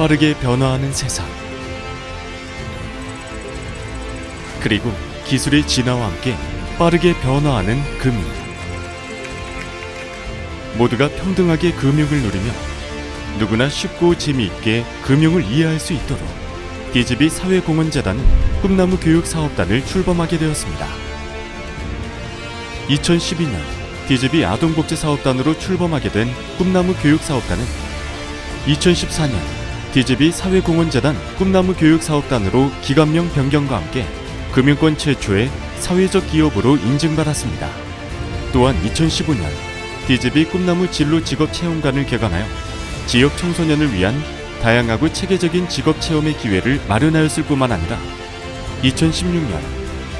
빠르게 변화하는 세상. 그리고 기술의 진화와 함께 빠르게 변화하는 금융. 모두가 평등하게 금융을 누리며 누구나 쉽고 재미있게 금융을 이해할 수 있도록 DGB 사회공헌재단은 꿈나무 교육 사업단을 출범하게 되었습니다. 2012년 DGB 아동복지사업단으로 출범하게 된 꿈나무 교육사업단은 2014년 DGB 사회공헌재단 꿈나무 교육사업단으로 기관명 변경과 함께 금융권 최초의 사회적 기업으로 인증받았습니다. 또한 2015년 DGB 꿈나무 진로 직업 체험관을 개관하여 지역 청소년을 위한 다양하고 체계적인 직업 체험의 기회를 마련하였을 뿐만 아니라 2016년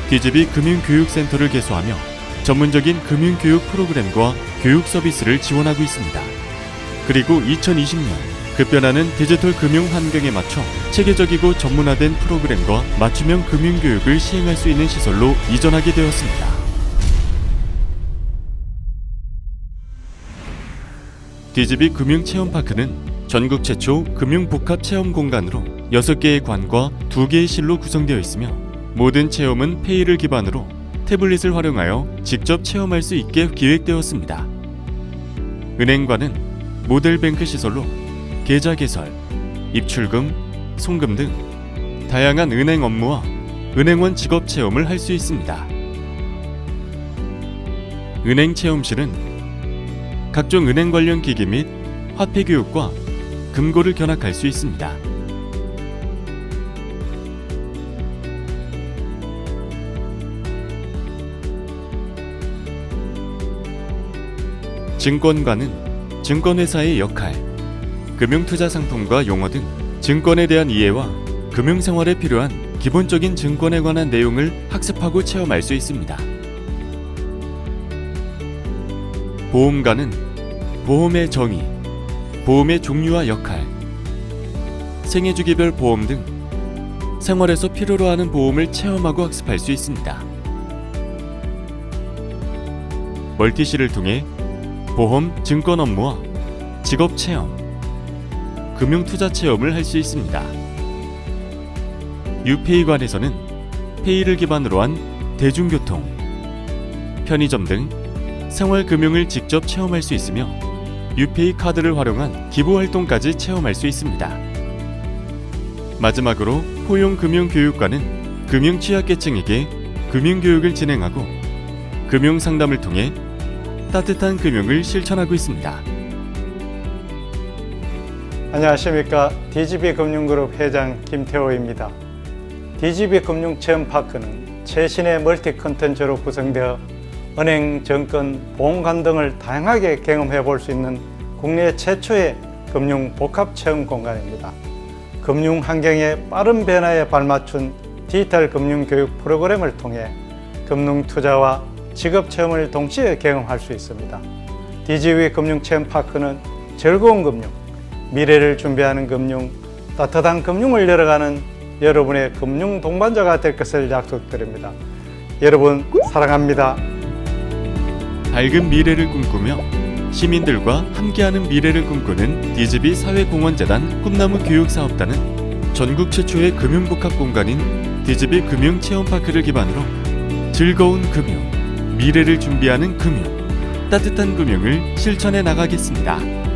DGB 금융교육센터를 개소하며 전문적인 금융교육 프로그램과 교육 서비스를 지원하고 있습니다. 그리고 2020년 급변하는 디지털 금융 환경에 맞춰 체계적이고 전문화된 프로그램과 맞춤형 금융 교육을 시행할 수 있는 시설로 이전하게 되었습니다. DGB 금융 체험파크는 전국 최초 금융 복합 체험 공간으로 6개의 관과 2개의 실로 구성되어 있으며 모든 체험은 페이를 기반으로 태블릿을 활용하여 직접 체험할 수 있게 기획되었습니다. 은행관은 모델뱅크 시설로 계좌 개설, 입출금, 송금 등 다양한 은행 업무와 은행원 직업 체험을 할 수 있습니다. 은행 체험실은 각종 은행 관련 기기 및 화폐 교육과 금고를 견학할 수 있습니다. 증권가는 증권회사의 역할, 금융투자 상품과 용어 등 증권에 대한 이해와 금융생활에 필요한 기본적인 증권에 관한 내용을 학습하고 체험할 수 있습니다. 보험가는 보험의 정의, 보험의 종류와 역할, 생애주기별 보험 등 생활에서 필요로 하는 보험을 체험하고 학습할 수 있습니다. 멀티시를 통해 보험, 증권 업무와 직업 체험, 금융 투자 체험을 할 수 있습니다. 유페이관에서는 페이를 기반으로 한 대중교통, 편의점 등 생활 금융을 직접 체험할 수 있으며 유페이 카드를 활용한 기부 활동까지 체험할 수 있습니다. 마지막으로 포용 금융 취약계층에게 금융 교육을 진행하고 금융 상담을 통해 따뜻한 금융을 실천하고 있습니다. 안녕하십니까. DGB 금융그룹 회장 김태호입니다. DGB 금융체험파크는 최신의 멀티 컨텐츠로 구성되어 은행, 증권, 보험관 등을 다양하게 경험해 볼 수 있는 국내 최초의 금융 복합 체험 공간입니다. 금융 환경의 빠른 변화에 발맞춘 디지털 금융 교육 프로그램을 통해 금융 투자와 직업 체험을 동시에 경험할 수 있습니다. DGB 금융 체험 파크는 즐거운 금융, 미래를 준비하는 금융, 따뜻한 금융을 열어가는 여러분의 금융 동반자가 될 것을 약속드립니다. 여러분 사랑합니다. 밝은 미래를 꿈꾸며 시민들과 함께하는 미래를 꿈꾸는 DGB 사회공헌재단 꿈나무 교육사업단은 전국 최초의 금융복합 공간인 DGB 금융 체험파크를 기반으로 즐거운 금융, 미래를 준비하는 금융, 따뜻한 금융을 실천해 나가겠습니다.